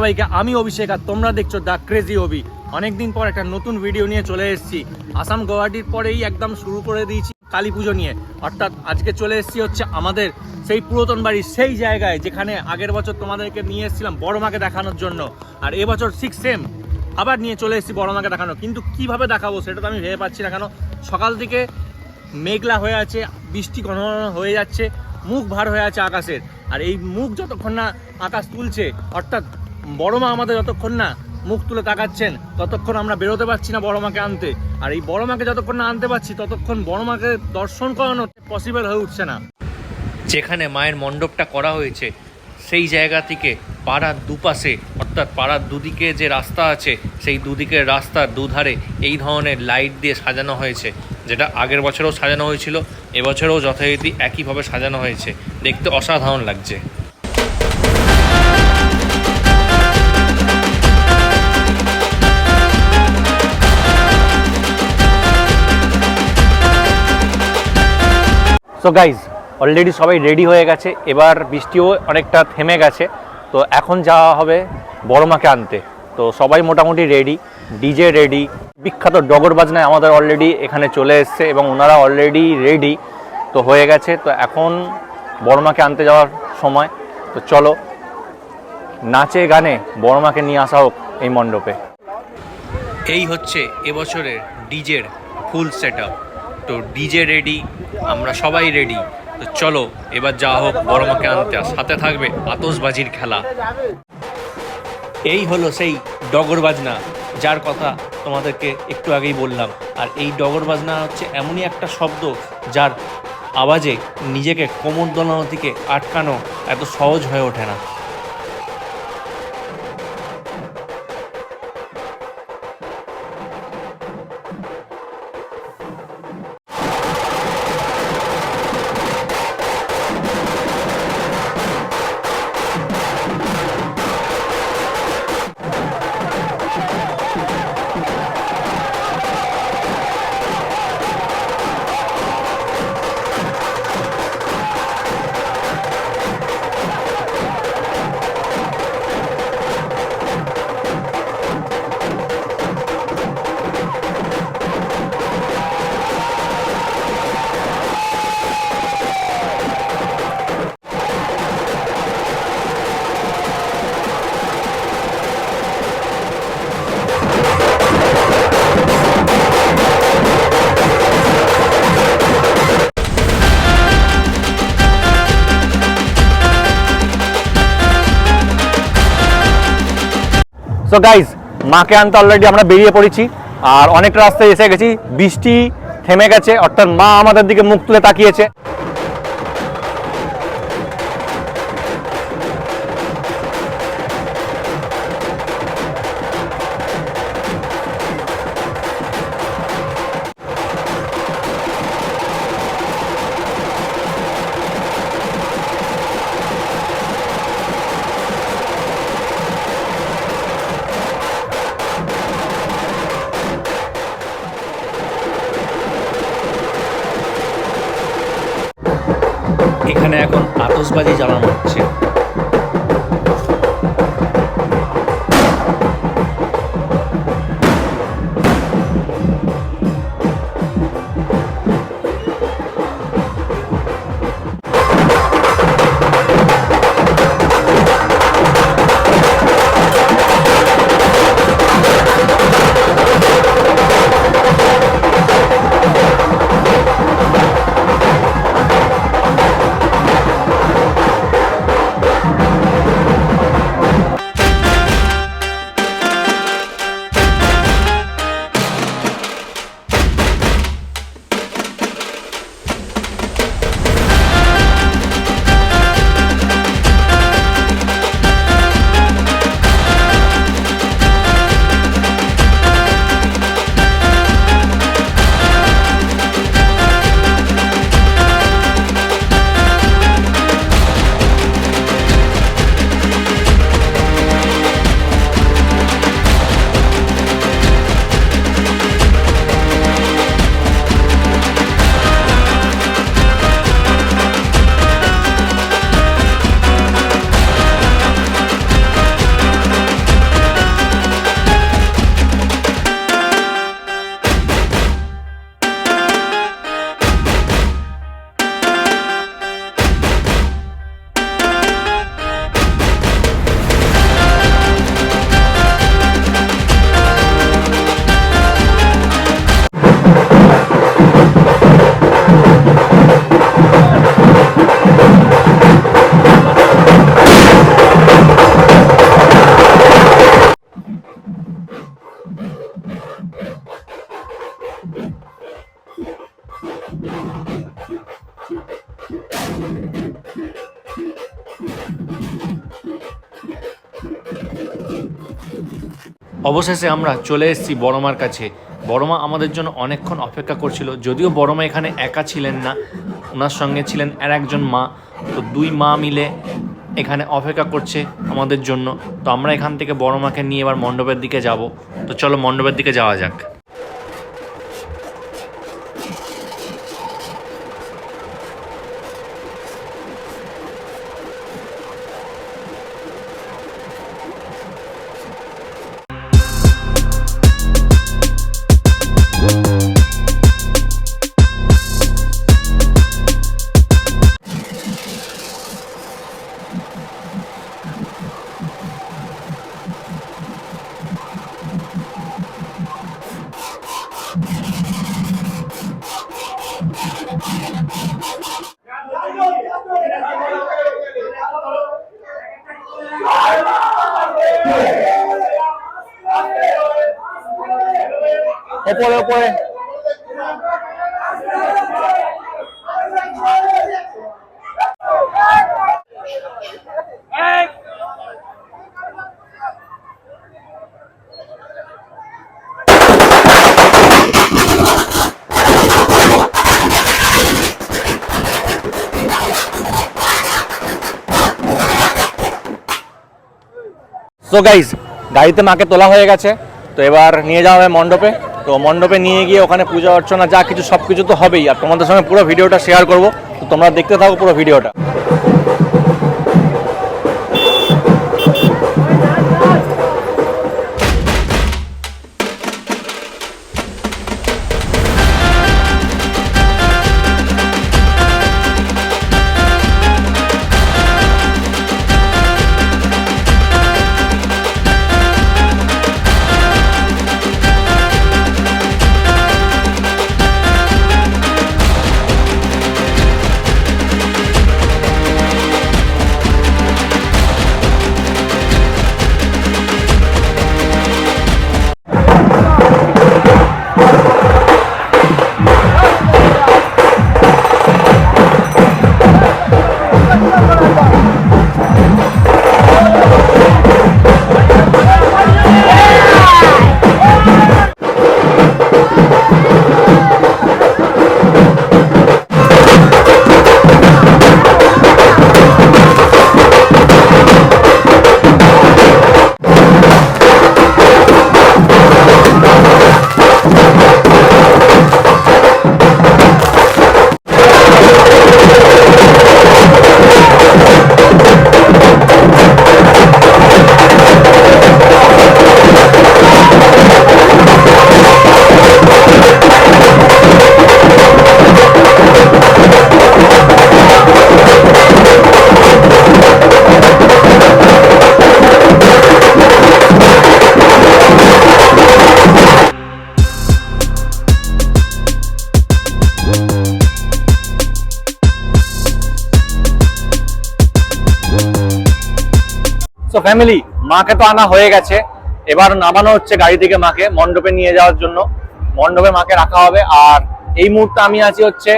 সবাইকে, আমি অভিষেক আর তোমরা দেখছ দ্য ক্রেজি অভি। অনেকদিন পর একটা নতুন ভিডিও নিয়ে চলে এসেছি। আসাম গুয়াহাটির পরেই একদম শুরু করে দিয়েছি কালী পুজো নিয়ে। অর্থাৎ আজকে চলে এসেছি হচ্ছে আমাদের সেই পুরাতন বাড়ির সেই জায়গায়, যেখানে আগের বছর তোমাদেরকে নিয়ে এসেছিলাম বড় মাকে দেখানোর জন্য। আর এবছর সিক্স সেম আবার নিয়ে চলে এসেছি বড় মাকে দেখানো। কিন্তু কীভাবে দেখাবো সেটা তো আমি ভেবে পাচ্ছি না, কেন সকাল থেকে মেঘলা হয়ে আছে, বৃষ্টি ঘন ঘন হয়ে যাচ্ছে, মুখ ভার হয়ে আছে আকাশের। আর এই মুখ যতক্ষণ না আকাশ তুলছে, অর্থাৎ বড় মা আমাদের যতক্ষণ না মুখ তুলে তাকাচ্ছেন, ততক্ষণ আমরা বেরোতে পারছি না বড় মাকে আনতে। আর এই বড় মাকে যতক্ষণ না আনতে পারছি, ততক্ষণ বড় মাকে দর্শন করানো পসিবল হয়ে উঠছে না। যেখানে মায়ের মণ্ডপটা করা হয়েছে, সেই জায়গা থেকে পাড়ার দুপাশে, অর্থাৎ পাড়ার দুদিকে যে রাস্তা আছে, সেই দুদিকের রাস্তার দুধারে এই ধরনের লাইট দিয়ে সাজানো হয়েছে, যেটা আগের বছরেও সাজানো হয়েছিল, এবছরেও যথারীতি একইভাবে সাজানো হয়েছে। দেখতে অসাধারণ লাগছে। সো গাইজ অলরেডি সবাই রেডি হয়ে গেছে। এবার বৃষ্টিও অনেকটা থেমে গেছে। তো এখন যাওয়া হবে বড় মাকে আনতে। তো সবাই মোটামুটি রেডি ডিজে রেডি বিখ্যাত ডগর বাজনায় আমাদের অলরেডি এখানে চলে এসছে এবং ওনারা অলরেডি রেডি তো হয়ে গেছে। তো এখন বড় মাকে আনতে যাওয়ার সময়। তো চলো, নাচে গানে বড় মাকে নিয়ে আসা হোক এই মণ্ডপে। এই হচ্ছে এবছরের ডিজের ফুল সেট তো ডিজে রেডি আমরা সবাই রেডি তো চলো, এবার যা হোক, বড় মাকে আনতে। সাথে থাকবে আতসবাজির খেলা। এই হলো সেই ডগর বাজনা, যার কথা তোমাদেরকে একটু আগেই বললাম। আর এই ডগর বাজনা হচ্ছে এমনই একটা শব্দ, যার আওয়াজে নিজেকে কোমর দোলানো থেকে আটকানো এত সহজ হয়ে ওঠে না। সো গাইজ মাকে আনতে অলরেডি আমরা বেরিয়ে পড়েছি। আর অনেকটা রাস্তায় এসে গেছি, বৃষ্টি থেমে গেছে, অর্থাৎ মা আমাদের দিকে মুখ তুলে তাকিয়েছে। এখন আতসবাজি জ্বালানো অবশেষে আমরা চলে এসেছি বড়মার কাছে। বড়মা আমাদের জন্য অনেকক্ষণ অপেক্ষা করছিল, যদিও বড়মা এখানে একা ছিলেন না, ওনার সঙ্গে ছিলেন আর একজন মা। তো দুই মা মিলে এখানে অপেক্ষা করছে আমাদের জন্য। তো আমরা এখান থেকে বড়মাকে নিয়ে এবার মণ্ডপের দিকে যাব। তো চলো মণ্ডপের দিকে যাওয়া যাক। সো গাইজ গাড়িতে মাকে তোলা হয়ে গেছে। তো এবার নিয়ে যাওয়া হবে মণ্ডপে। তো মণ্ডপে নিয়ে গিয়ে ওখানে পূজা অর্চনা, যা কিছু সব কিছু তো হবেই। আর তোমাদের সঙ্গে পুরো ভিডিওটা শেয়ার করব। তো তোমরা দেখতে থাকো পুরো ভিডিওটা। ফ্যামিলি মাকে তো আনা হয়ে গেছে। এবার নামানো হচ্ছে গাড়ি থেকে মাকে মণ্ডপে নিয়ে যাওয়ার জন্য। মণ্ডপে মাকে রাখা হবে। আর এই মুহূর্তে আমি আছি হচ্ছে,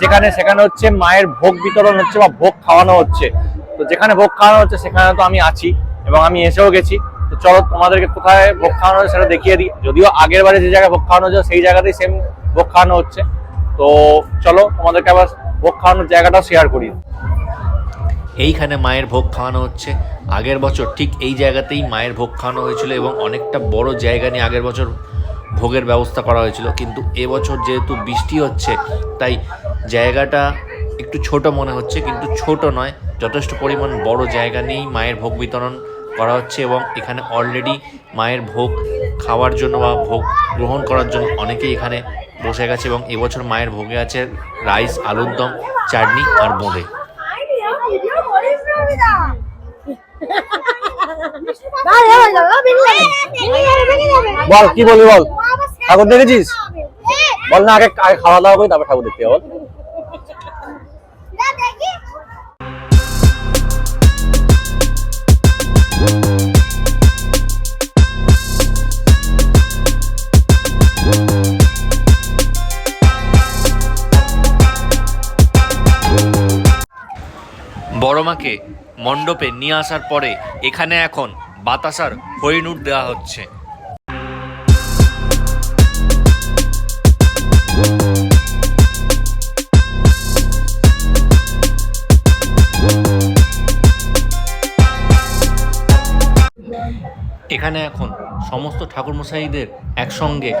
যেখানে সেখানে হচ্ছে মায়ের ভোগ বিতরণ হচ্ছে বা ভোগ খাওয়ানো হচ্ছে। তো যেখানে ভোগ খাওয়ানো হচ্ছে, সেখানে তো আমি আছি এবং আমি এসেও গেছি। তো চলো তোমাদেরকে কোথায় ভোগ খাওয়ানো হচ্ছে সেটা দেখিয়ে দিই। যদিও আগের বারে যে জায়গায় ভোগ খাওয়ানো হচ্ছে সেই জায়গাতেই সেম ভোগ খাওয়ানো হচ্ছে। তো চলো তোমাদেরকে আবার ভোগ খাওয়ানোর জায়গাটাও শেয়ার করি। এইখানে মায়ের ভোগ খাওয়ানো হচ্ছে। আগের বছর ঠিক এই জায়গাতেই মায়ের ভোগ খাওয়ানো হয়েছিল এবং অনেকটা বড় জায়গা নিয়ে আগের বছর ভোগের ব্যবস্থা করা হয়েছিল। কিন্তু এবছর যেহেতু বৃষ্টি হচ্ছে, তাই জায়গাটা একটু ছোট মনে হচ্ছে, কিন্তু ছোট নয়। যথেষ্ট পরিমাণ বড় জায়গা নিয়েই মায়ের ভোগ বিতরণ করা হচ্ছে এবং এখানে অলরেডি মায়ের ভোগ খাওয়ার জন্য বা ভোগ গ্রহণ করার জন্য অনেকেই এখানে বসে গেছে এবং এবছর মায়ের ভোগে আছে রাইস আলুর দম, চাটনি আর বোঁদে। বল কি বলবি বল? ঠাকুর দেখেছিস? বল না আগে খাওয়া দাওয়া করি তারপর ঠাকুর দেখতে বল। বড় মাকে মণ্ডপে নিয়ে আসার পরে এখানে এখন বাতাসার হরিণুট দেওয়া হচ্ছে। এখানে এখন সমস্ত ঠাকুরমশাইদের একসঙ্গে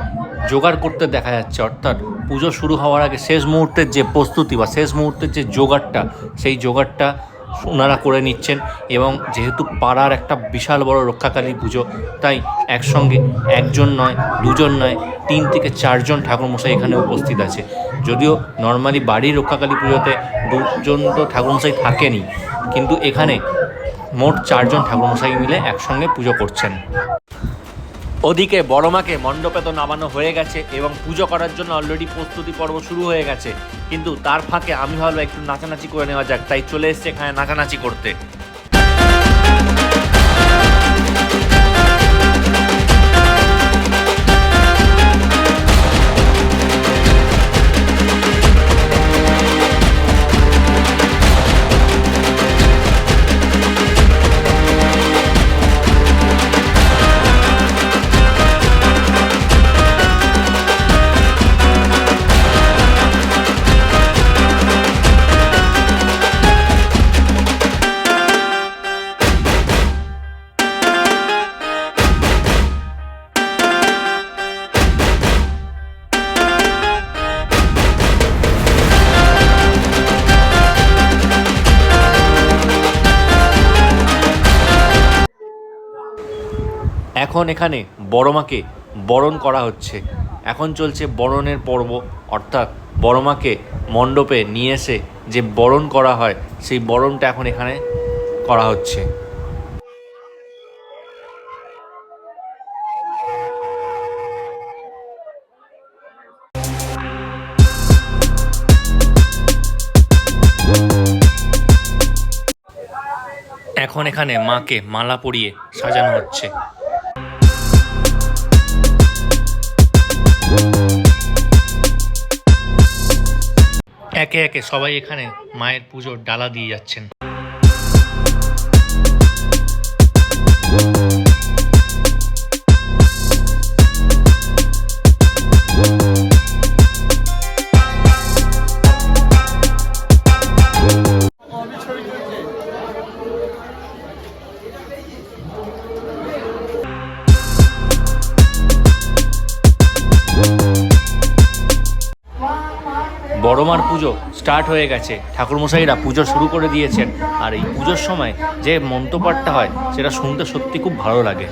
জোগাড় করতে দেখা যাচ্ছে, অর্থাৎ পুজো শুরু হওয়ার আগে শেষ মুহূর্তের যে প্রস্তুতি বা শেষ মুহূর্তের যে জোগাড়টা, সেই জোগাড়টা ওনারা করে নিচ্ছেন এবং যেহেতু পাড়ার একটা বিশাল বড় রক্ষাকালী পুজো, তাই একসঙ্গে একজন নয়, দুজন নয়, তিন থেকে চারজন ঠাকুরমশাই এখানে উপস্থিত আছে। যদিও নর্মালি বাড়ির রক্ষাকালী পুজোতে দুজন তো ঠাকুরমশাই থাকেনি কিন্তু এখানে মোট চারজন ঠাকুরমশাই মিলে একসঙ্গে পুজো করছেন। ওদিকে বড়মাকে মণ্ডপে তো নামানো হয়ে গেছে এবং পুজো করার জন্য অলরেডি প্রস্তুতি পর্ব শুরু হয়ে গেছে। কিন্তু তার ফাঁকে আমি ভাবলাম একটু নাচানাচি করে নেওয়া যাক, তাই চলে এসছে এখানে নাচানাচি করতে। এখন এখানে বড়মাকে বরণ করা হচ্ছে। এখন চলছে বরণের পর্ব, অর্থাৎ বড়মাকে মণ্ডপে নিয়ে এসে যে বরণ করা হয়, সেই বরণটা এখন এখানে করা হচ্ছে। এখন এখানে মাকে মালা পরিয়ে সাজানো হচ্ছে। একে একে সবাই এখানে মায়ের পুজোর ডালা দিয়ে যাচ্ছেন। বড়মার পুজো স্টার্ট হয়ে গেছে। ঠাকুরমশাইরা পুজো শুরু করে দিয়েছেন। আর এই পুজোর সময় যে মন্তপাঠটা হয়, সেটা শুনতে সত্যি খুব ভালো লাগে।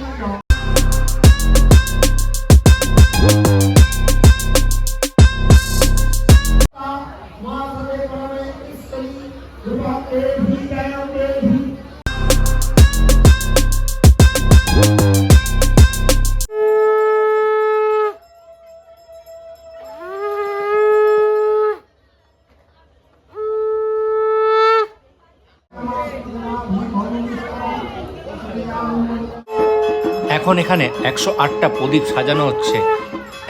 এখন এখানে একশো আটটা প্রদীপ সাজানো হচ্ছে।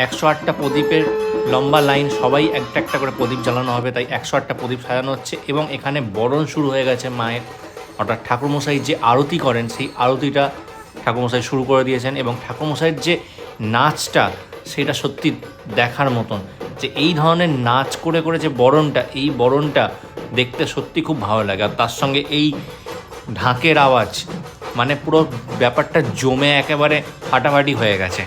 একশো আটটা প্রদীপের লম্বা লাইন সবাই একটা একটা করে প্রদীপ জ্বালানো হবে, তাই একশো আটটা প্রদীপ সাজানো হচ্ছে এবং এখানে বরণ শুরু হয়ে গেছে মায়ের। অর্থাৎ ঠাকুরমশাই যে আরতি করেন, সেই আরতিটা ঠাকুরমশাই শুরু করে দিয়েছেন এবং ঠাকুরমশাইয়ের যে নাচটা, সেটা সত্যি দেখার মতন যে এই ধরনের নাচ করে করে যে বরণটা, এই বরণটা দেখতে সত্যি খুব ভালো লাগে। আর তার সঙ্গে এই ঢাকের আওয়াজ মানে পুরো ব্যাপারটা জমে একেবারে ফাটাফাটি হয়ে গেছে।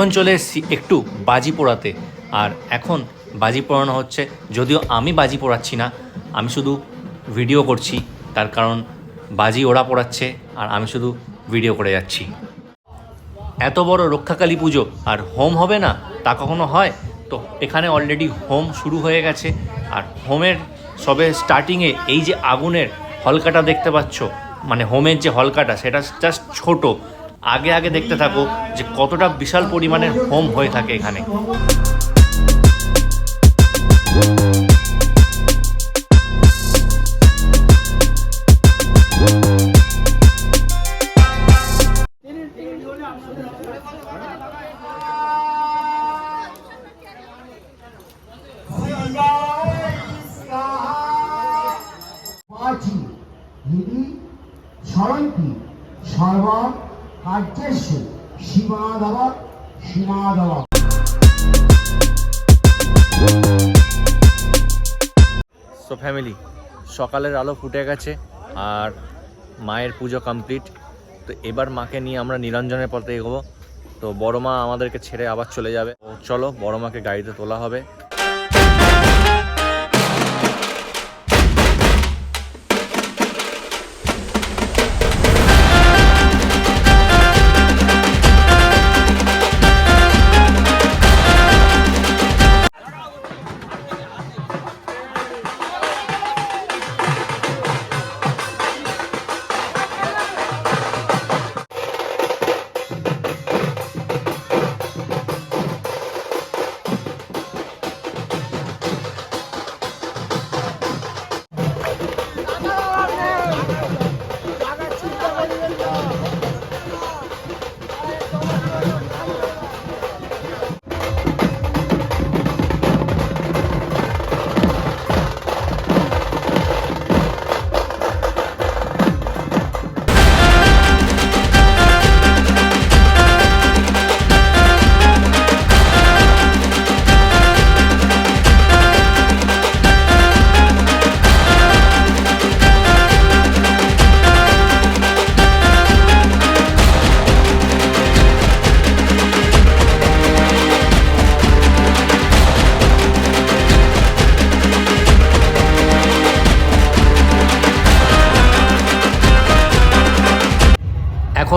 এখন চলে এসেছি একটু বাজি পোড়াতে। আর এখন বাজি পোড়ানো হচ্ছে, যদিও আমি বাজি পোড়াচ্ছি না, আমি শুধু ভিডিও করছি, তার কারণ বাজি ওরা পোড়াচ্ছে, আর আমি শুধু ভিডিও করে যাচ্ছি। এত বড় রক্ষাকালী পুজো, আর হোম হবে না, তা কখনো হয়? তো এখানে অলরেডি হোম শুরু হয়ে গেছে, আর হোমের সবে স্টার্টিংয়ে এই যে আগুনের হলকাটা দেখতে পাচ্ছ মানে হোমের যে হলকাটা, সেটা জাস্ট ছোট। আগে আগে দেখতে থাকো যে কতটা বিশাল পরিমাণের হোম হয়ে থাকে এখানে। সো ফ্যামিলি সকালের আলো ফুটে গেছে আর মায়ের পুজো কমপ্লিট তো এবার মাকে নিয়ে আমরা নিরঞ্জনের পথে এগোবো। তো বড় মা আমাদেরকে ছেড়ে আবার চলে যাবে। চলো বড় মাকে গাড়িতে তোলা হবে।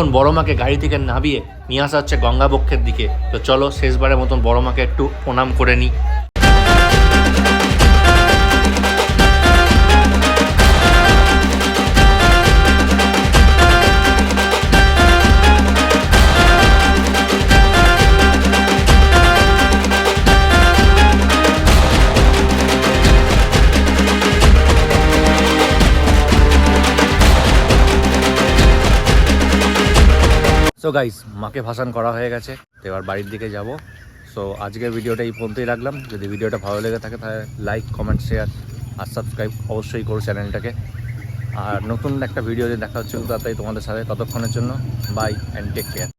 এখন বড় মাকে গাড়ি থেকে নামিয়ে নিয়ে আসা হচ্ছে গঙ্গাবক্ষের দিকে। তো চলো শেষবারের মতন বড় মাকে একটু প্রণাম করে নিই। সো গাইস মাকে ভাসান করা হয়ে গেছে। তো এবার বাড়ির দিকে যাব। সো আজকের ভিডিওটা এই পর্যন্তই রাখলাম। যদি ভিডিওটা ভালো লেগে থাকে, তাহলে লাইক কমেন্ট শেয়ার আর সাবস্ক্রাইব অবশ্যই করো চ্যানেলটাকে। আর নতুন একটা ভিডিও দেখা হচ্ছে, তাড়াতাড়ি তোমাদের সাথে ততক্ষণের জন্য। By and take care